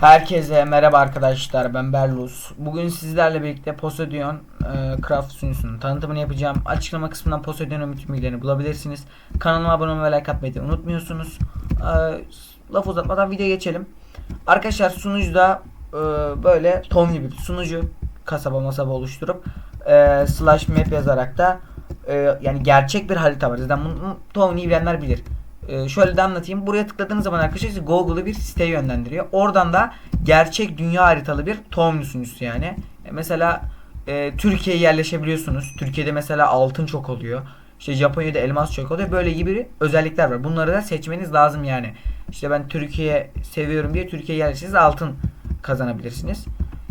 Herkese merhaba arkadaşlar ben Berlus. Bugün sizlerle birlikte Poseidon e, Craft sunucusunun tanıtımını yapacağım. Açıklama kısmından Poseidon'un bütün bilgilerini bulabilirsiniz. Kanalıma abone olmayı ve like atmayı unutmuyorsunuz. E, laf uzatmadan videoya geçelim. Arkadaşlar sunucuda e, böyle Tomly bir sunucu kasaba masaba oluşturup e, slash map yazarak da e, yani gerçek bir harita var. Zaten bunu Tomly'yi bilenler bilir. Ee, şöyle de anlatayım. Buraya tıkladığınız zaman arkadaşlar sizi Google'ı bir siteye yönlendiriyor. Oradan da gerçek dünya haritalı bir sunucusu yani. E, mesela e, Türkiye'ye yerleşebiliyorsunuz. Türkiye'de mesela altın çok oluyor. İşte Japonya'da elmas çok oluyor. Böyle gibi özellikler var. Bunları da seçmeniz lazım yani. İşte ben Türkiye seviyorum diye Türkiye'ye yerleşirseniz altın kazanabilirsiniz.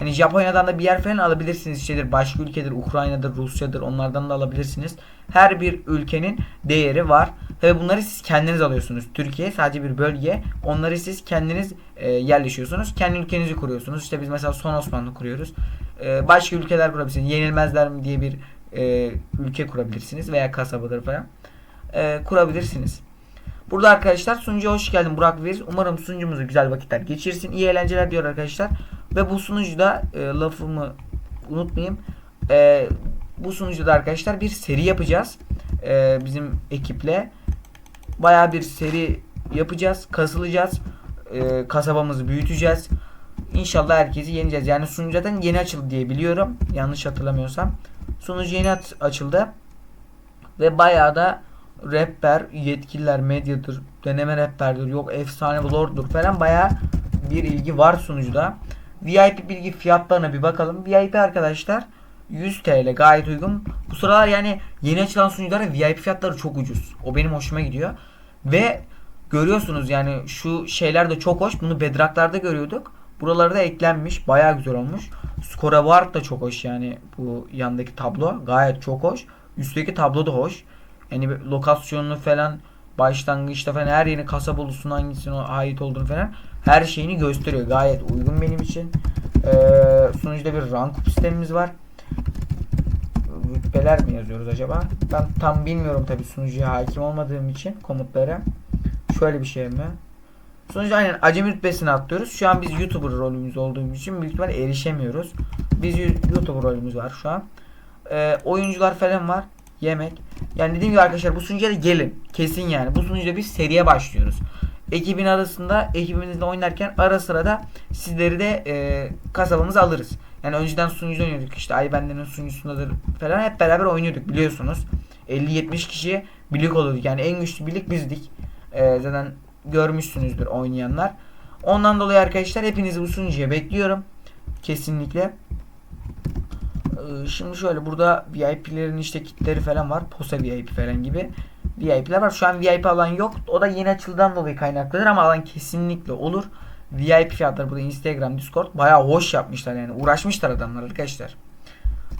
Yani Japonya'dan da bir yer falan alabilirsiniz. İştedir başka ülkedir, Ukrayna'dır, Rusya'dır onlardan da alabilirsiniz. Her bir ülkenin değeri var. Ve bunları siz kendiniz alıyorsunuz. Türkiye sadece bir bölge. Onları siz kendiniz e, yerleşiyorsunuz. Kendi ülkenizi kuruyorsunuz. İşte biz mesela Son Osmanlı kuruyoruz. E, başka ülkeler kurabilirsiniz. Yenilmezler mi diye bir e, ülke kurabilirsiniz. Veya kasabadır falan. E, kurabilirsiniz. Burada arkadaşlar sunucuya hoş geldin Burak Veriz. Umarım sunucumuzu güzel vakitler geçirsin. İyi eğlenceler diyor arkadaşlar. Ve bu sunucuda e, lafımı unutmayayım. E, bu sunucuda arkadaşlar bir seri yapacağız. E, bizim ekiple. Baya bir seri yapacağız. Kasılacağız. E, kasabamızı büyüteceğiz. İnşallah herkesi yeneceğiz. Yani sunucu zaten yeni açıldı diye biliyorum. Yanlış hatırlamıyorsam. Sunucu yeni açıldı. Ve bayağı da rapper, yetkililer, medyadır, deneme rapperdir, yok efsane lorddur falan bayağı bir ilgi var sunucuda. VIP bilgi fiyatlarına bir bakalım. VIP arkadaşlar 100 TL gayet uygun. Bu sıralar yani yeni açılan sunuculara VIP fiyatları çok ucuz. O benim hoşuma gidiyor. Ve görüyorsunuz yani şu şeyler de çok hoş. Bunu Bedrock'larda görüyorduk. Buralarda eklenmiş. Bayağı güzel olmuş. Skora Ward da çok hoş yani bu yandaki tablo. Gayet çok hoş. Üstteki tablo da hoş. Yani lokasyonunu falan başlangıçta falan her yeni kasaba ulusunun hangisine ait olduğunu falan her şeyini gösteriyor. Gayet uygun benim için. Ee, sunucuda bir rank sistemimiz var. Rütbeler mi yazıyoruz acaba? Ben tam bilmiyorum tabi sunucuya hakim olmadığım için komutlara. Şöyle bir şey mi? Sonuçta aynen acemi rütbesine atlıyoruz. Şu an biz YouTuber rolümüz olduğumuz için büyük ihtimal erişemiyoruz. Biz YouTuber rolümüz var şu an. Ee, oyuncular falan var. Yemek. Yani dediğim gibi arkadaşlar bu sunucuya da gelin. Kesin yani. Bu sunucuda biz seriye başlıyoruz. Ekibin arasında ekibimizle oynarken ara sıra da sizleri de e, kasabamıza alırız. Yani önceden sunucu oynuyorduk işte Aybenden'in sunucusundadır falan hep beraber oynuyorduk biliyorsunuz. 50-70 kişi birlik oluyorduk yani en güçlü birlik bizdik. E, zaten görmüşsünüzdür oynayanlar. Ondan dolayı arkadaşlar hepinizi bu sunucuya bekliyorum. Kesinlikle. Ee, Şimdi şöyle burada VIP'lerin işte kitleri falan var. Posa VIP falan gibi VIP'ler var. Şu an VIP alan yok. O da yeni açıldan dolayı kaynaklıdır ama alan kesinlikle olur. VIP fiyatları burada Instagram, Discord bayağı hoş yapmışlar yani. Uğraşmışlar adamlar arkadaşlar.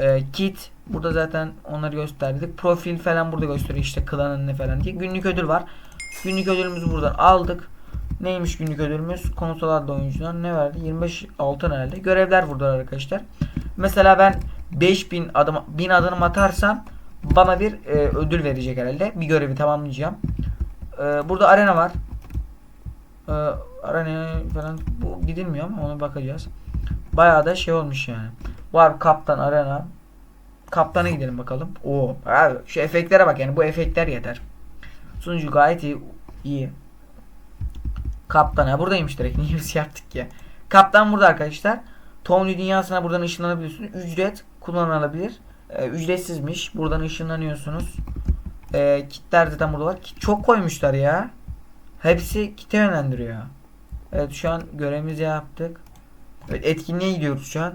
Ee, kit burada zaten onları gösterdik. Profil falan burada gösteriyor işte klanın ne falan diye. Günlük ödül var. Günlük ödülümüzü buradan aldık. Neymiş günlük ödülümüz? Konsol adlı oyuncudan ne verdi? 25 altın herhalde. Görevler burada arkadaşlar. Mesela ben 5000 adım 1000 adım atarsam bana bir e, ödül verecek herhalde. Bir görevi tamamlayacağım. E, burada arena var. E, falan bu gidilmiyor ama ona bakacağız. Bayağı da şey olmuş yani. Var kaptan arena. Kaptana gidelim bakalım. Oo, abi şu efektlere bak yani bu efektler yeter. Sunucu gayet iyi. iyi. Kaptan ha buradaymış direkt. Niye biz yaptık ya? Kaptan burada arkadaşlar. Tony dünyasına buradan ışınlanabiliyorsunuz. Ücret kullanılabilir. Ee, ücretsizmiş. Buradan ışınlanıyorsunuz. Ee, kitler zaten burada var. Çok koymuşlar ya. Hepsi kite yönlendiriyor. Evet şu an görevimizi yaptık. Evet etkinliğe gidiyoruz şu an.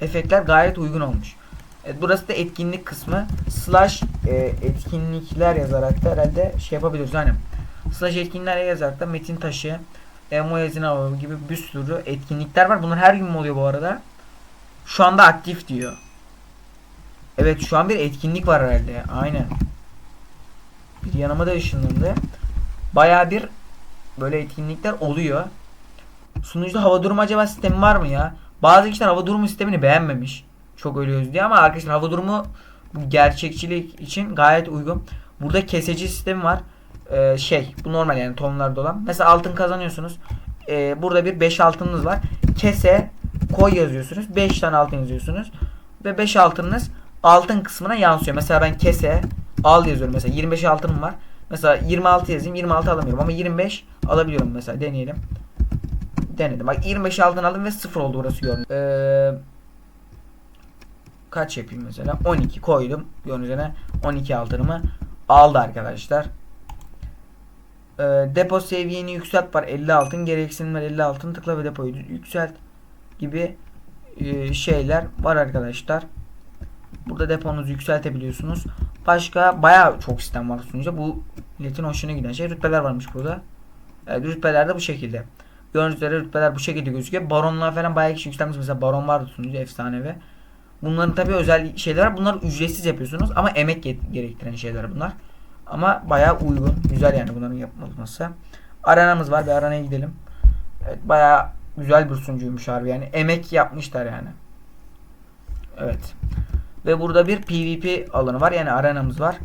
Efektler gayet uygun olmuş. Evet, burası da etkinlik kısmı. Slash e, etkinlikler yazarak da herhalde şey yapabiliriz. Hani slash etkinlikler yazarak da metin taşı, emo yazını avı gibi bir sürü etkinlikler var. Bunlar her gün mü oluyor bu arada? Şu anda aktif diyor. Evet şu an bir etkinlik var herhalde. Aynen. Bir yanıma da ışınlandı. Baya bir böyle etkinlikler oluyor. Sunucuda hava durumu acaba sistemi var mı ya? Bazı kişiler hava durumu sistemini beğenmemiş. Çok ölüyoruz diye ama arkadaşlar hava durumu bu gerçekçilik için gayet uygun. Burada keseci sistemi var. Ee, şey bu normal yani tonlarda olan. Mesela altın kazanıyorsunuz. Ee, burada bir 5 altınınız var. Kese koy yazıyorsunuz. 5 tane altın yazıyorsunuz. Ve 5 altınınız altın kısmına yansıyor. Mesela ben kese al yazıyorum. Mesela 25 altınım var. Mesela 26 yazayım. 26 alamıyorum ama 25 alabiliyorum mesela. Deneyelim. Denedim. Bak 25 altın aldım ve 0 oldu burası gördüm. Ee, kaç yapayım mesela? 12 koydum. Gördüğünüz üzere 12 altınımı aldı arkadaşlar. Ee, depo seviyeni yükselt var 50 altın gereksinim var 50 altın tıkla ve depoyu yükselt gibi e, şeyler var arkadaşlar. Burada deponuzu yükseltebiliyorsunuz. Başka bayağı çok sistem var sunucuda. Bu milletin hoşuna giden şey rütbeler varmış burada. Evet, rütbeler de bu şekilde. Gördüğünüz üzere rütbeler bu şekilde gözüküyor. Baronlar falan bayağı kişi yükselmiş. Mesela baron vardı sunucuda efsanevi. Bunların tabi özel şeyler var. Bunları ücretsiz yapıyorsunuz ama emek ge- gerektiren şeyler bunlar. Ama bayağı uygun. Güzel yani bunların yapılması. Arenamız var. Bir arenaya gidelim. Evet bayağı güzel bir sunucuymuş harbi yani. Emek yapmışlar yani. Evet. Ve burada bir PvP alanı var. Yani arenamız var.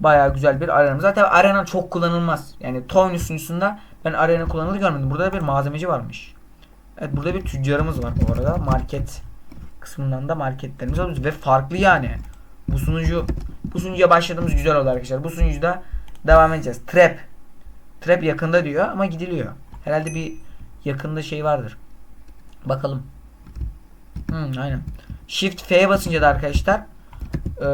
Bayağı güzel bir arenamız var. Tabi arena çok kullanılmaz. Yani Toyn sunucusunda ben arena kullanılı görmedim. Burada da bir malzemeci varmış. Evet burada bir tüccarımız var bu arada. Market kısmından da marketlerimiz alıyoruz. Ve farklı yani. Bu sunucu bu sunucuya başladığımız güzel oldu arkadaşlar. Bu sunucuda devam edeceğiz. Trap. Trap yakında diyor ama gidiliyor. Herhalde bir yakında şey vardır. Bakalım. Hmm, aynen. Shift F'ye basınca da arkadaşlar e,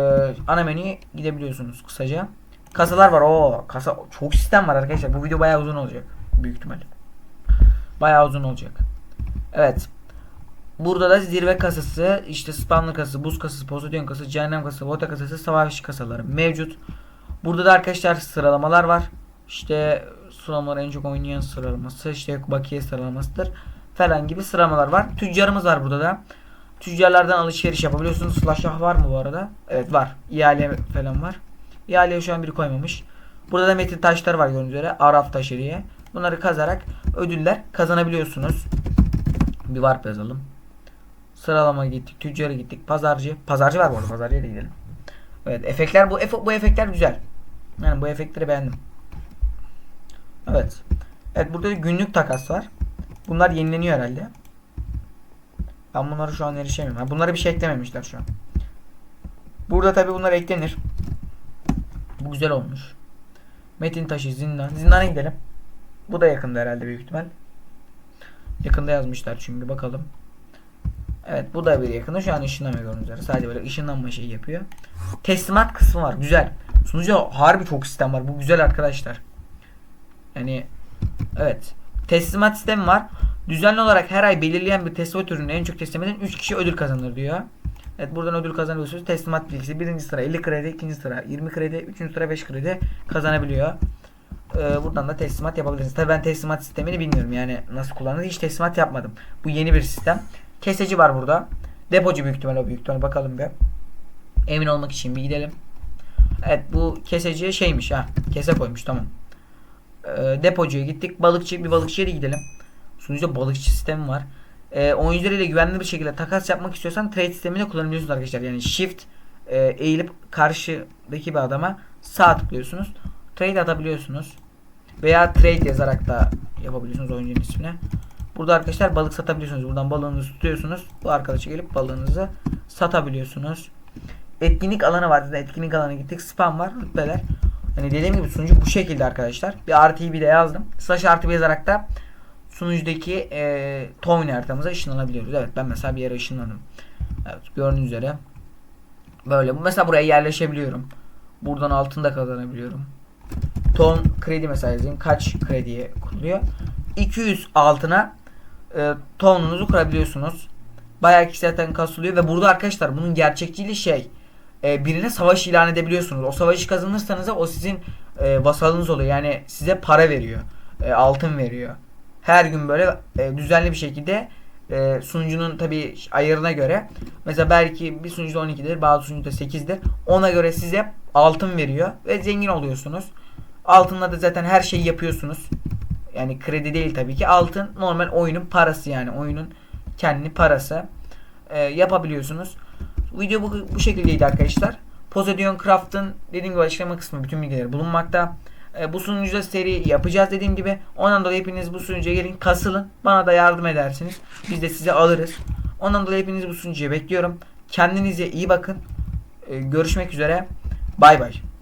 ana menüye gidebiliyorsunuz kısaca. Kasalar var. Oo, kasa çok sistem var arkadaşlar. Bu video bayağı uzun olacak büyük ihtimalle. Bayağı uzun olacak. Evet. Burada da zirve kasası, işte spamlı kasası, buz kasası, pozisyon kasası, cehennem kasası, vota kasası, savaş kasaları mevcut. Burada da arkadaşlar sıralamalar var. İşte sıralamalar en çok oynayan sıralaması, işte bakiye sıralamasıdır falan gibi sıralamalar var. Tüccarımız var burada da. Tüccarlardan alışveriş yapabiliyorsunuz. Slash ah var mı bu arada? Evet var. İhale falan var. İhaleye şu an biri koymamış. Burada da metin taşları var gördüğünüz üzere. Araf taşı diye. Bunları kazarak ödüller kazanabiliyorsunuz. Bir warp yazalım. Sıralama gittik. Tüccara gittik. Pazarcı. Pazarcı var bu arada. Pazarcıya da gidelim. Evet. Efektler bu bu efektler güzel. Yani bu efektleri beğendim. Evet. Evet burada da günlük takas var. Bunlar yenileniyor herhalde. Ben bunları şu an erişemiyorum. Ha, bunlara bir şey eklememişler şu an. Burada tabi bunlar eklenir. Bu güzel olmuş. Metin taşı zindan. Zindana gidelim. Bu da yakında herhalde büyük ihtimal. Yakında yazmışlar çünkü bakalım. Evet bu da bir yakında. Şu an ışınlamıyor üzere. Sadece böyle ışınlanma şeyi yapıyor. Teslimat kısmı var. Güzel. Sunucu harbi çok sistem var. Bu güzel arkadaşlar. Yani evet. Teslimat sistemi var. Düzenli olarak her ay belirleyen bir teslimat ürünü en çok teslim eden 3 kişi ödül kazanır diyor. Evet buradan ödül kazanıyorsunuz. Teslimat bilgisi birinci sıra 50 kredi, ikinci sıra 20 kredi, üçüncü sıra 5 kredi kazanabiliyor. Ee, buradan da teslimat yapabilirsiniz. Tabii ben teslimat sistemini bilmiyorum yani nasıl kullanılır. Hiç teslimat yapmadım. Bu yeni bir sistem. Keseci var burada. Depocu büyük ihtimalle büyük ihtimalle bakalım bir. Emin olmak için bir gidelim. Evet bu keseci şeymiş ha. Kese koymuş tamam. Ee, depocuya gittik. Balıkçı bir balıkçıya da gidelim. Sunucuda balıkçı sistemi var. Ee, oyuncularıyla güvenli bir şekilde takas yapmak istiyorsan trade sistemini kullanabiliyorsunuz arkadaşlar. Yani shift e, eğilip karşıdaki bir adama sağ tıklıyorsunuz. Trade atabiliyorsunuz. Veya trade yazarak da yapabiliyorsunuz oyuncunun ismine. Burada arkadaşlar balık satabiliyorsunuz. Buradan balığınızı tutuyorsunuz. Bu arkadaşa gelip balığınızı satabiliyorsunuz. Etkinlik alanı var. Etkinlik alanına gittik. Spam var. Rütbeler. Hani dediğim gibi sunucu bu şekilde arkadaşlar. Bir artı bir de yazdım. Slash artı bir yazarak da sunucudaki e, Toyn haritamıza ışınlanabiliyoruz. Evet ben mesela bir yere ışınlandım. Evet gördüğünüz üzere. Böyle. Mesela buraya yerleşebiliyorum. Buradan altında kazanabiliyorum. Ton kredi mesela yazayım. Kaç krediye kuruluyor? 200 altına e, tonunuzu kurabiliyorsunuz. Bayağı kişi zaten kasılıyor ve burada arkadaşlar bunun gerçekçiliği şey e, birine savaş ilan edebiliyorsunuz. O savaşı kazanırsanız da o sizin e, vasalınız oluyor. Yani size para veriyor. E, altın veriyor. Her gün böyle e, düzenli bir şekilde e, sunucunun tabi ayarına göre mesela belki bir sunucuda 12'dir bazı sunucuda 8'dir. Ona göre size altın veriyor ve zengin oluyorsunuz. Altınla da zaten her şeyi yapıyorsunuz. Yani kredi değil tabii ki. Altın normal oyunun parası yani. Oyunun kendi parası. E, yapabiliyorsunuz. Video bu, bu şekildeydi arkadaşlar. Poseidon Craft'ın dediğim gibi açıklama kısmı bütün bilgileri bulunmakta. E, bu sunucuda seri yapacağız dediğim gibi. Ondan dolayı hepiniz bu sunucuya gelin kasılın. Bana da yardım edersiniz. Biz de sizi alırız. Ondan dolayı hepiniz bu sunucuya bekliyorum. Kendinize iyi bakın. E, görüşmek üzere. Bay bay.